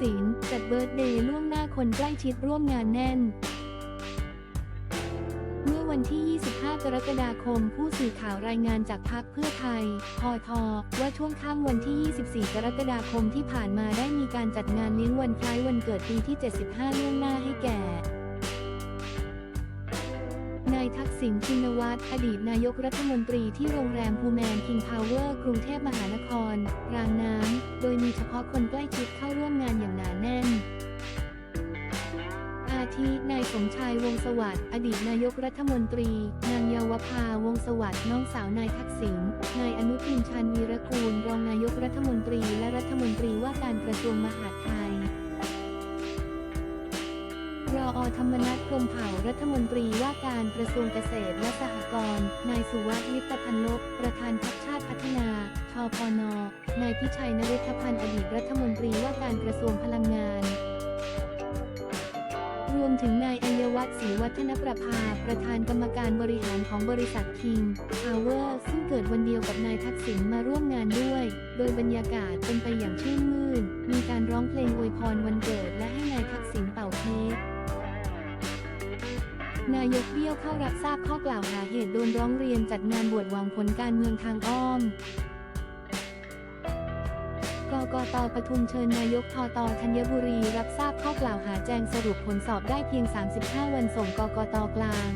สินจัดเบิร์ตเดย์ล่วงหน้าคนใกล้ชิดร่วมงานแน่น เมื่อวันที่ 25 กรกฎาคม ผู้สื่อข่าวรายงานจากพักเพื่อไทย พอทว่าช่วงค่ำวันที่ 24 กรกฎาคมที่ผ่านมาได้มีการจัดงานเลี้ยงวันคล้ายวันเกิดปีที่ 75ล่วงหน้าให้แก่ ทักษิณชินวัตรอดีตนายกรัฐมนตรีที่โรงแรมพูแมนคิงพาวเวอร์กรุงเทพมหานคร รางน้ำ โดยมีเฉพาะคนใกล้ชิดเข้าร่วมงานอย่างหนาแน่น อาทินายสมชายวงศสวัสดิ์อดีตนายกรัฐมนตรี นางเยาวภาวงศสวัสดิ์น้องสาวนายทักษิณนายอนุทินชาญวีรกูล รองนายกรัฐมนตรีและรัฐมนตรีว่าการกระทรวงมหาดไทย รออธรรมนัฐพรมเผ่ารัฐมนตรีว่าการกระทรวงเกษตรและสหกรณ์ นายสุวัสดิ์ลิปพันลบประธานพรรคชาติพัฒนาทพน นายพิชัยนริธพันธ์อดีตรัฐมนตรีว่าการกระทรวงพลังงาน รวมถึงนายอัยวัฒน์ศรีวัฒนประภา ประธานกรรมการบริหารของบริษัทคิงพาวเวอร์ ซึ่งเกิดวันเดียวกับนายทักษิณมาร่วมงานด้วย โดยบรรยากาศเป็นไปอย่างชื่นมื่น มีการร้องเพลง นายกเบี้ยวเข้ารับทราบข้อกล่าวหาเหตุโดนร้องเรียนจัดงานบวชวังผลการเมืองทางอ้อม กกตปทุมเชิญนายกทตธัญบุรีรับทราบข้อกล่าวหาแจ้งสรุปผลสอบได้เพียง 35 วันส่งกกตกลาง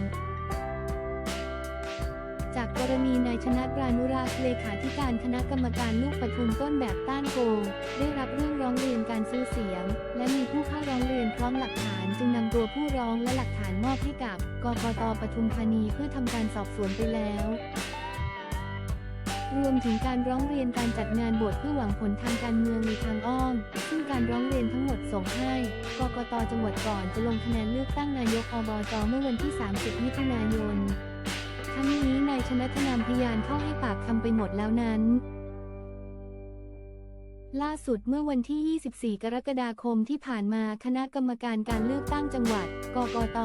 จากกรณีนายชนะรานุรักษ์เลขาธิการคณะกรรมการลูกปทุมต้นแบบต้านโกง ได้รับเรื่องร้องเรียนการซื้อเสียง และมีผู้เข้าร้องเรียนพร้อมหลักฐาน จึงนำตัวผู้ร้องและหลักฐานมอบให้กับกกตปทุมธานีเพื่อทำการสอบสวนไปแล้ว รวมถึงการร้องเรียนการจัดงานบวชเพื่อหวังผลทางการเมืองในทางอ้อม ซึ่งการร้องเรียนทั้งหมดส่งให้กกตจังหวัดก่อนจะลงคะแนนเลือกตั้งนายกอบจเมื่อวันที่ 30 มิถุนายน ทั้งนี้นายชนะธนามพยานเข้าให้ปากคำไปหมดแล้วนั้น ล่าสุดเมื่อวันที่ 24 กรกฎาคมที่ผ่านมาคณะกรรมการการเลือกตั้งจังหวัด กกต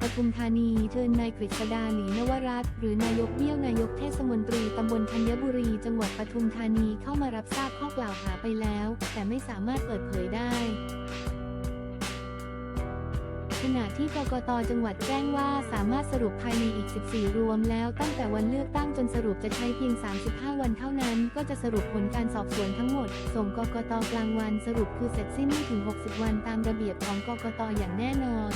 ปทุมธานีเชิญนายกฤษดาหลีนวรัตน์หรือนายกเบี้ยวนายกเทศมนตรีตำบลธัญบุรี จังหวัดปทุมธานีเข้ามารับทราบข้อกล่าวหาไปแล้ว แต่ไม่สามารถเปิดเผยได้ ณะที่กกตจังหวัดแจ้งว่าสามารถสรุปภายในอีก 14 รวมแล้วตั้งแต่วันเลือกตั้งจนสรุปจะใช้เพียง 35 วันเท่านั้น ก็จะสรุปผลการสอบสวนทั้งหมด ส่งกกตกลางวันสรุปคือเสร็จสิ้นไม่ถึง 60 วันตามระเบียบของกกตอย่างแน่นอน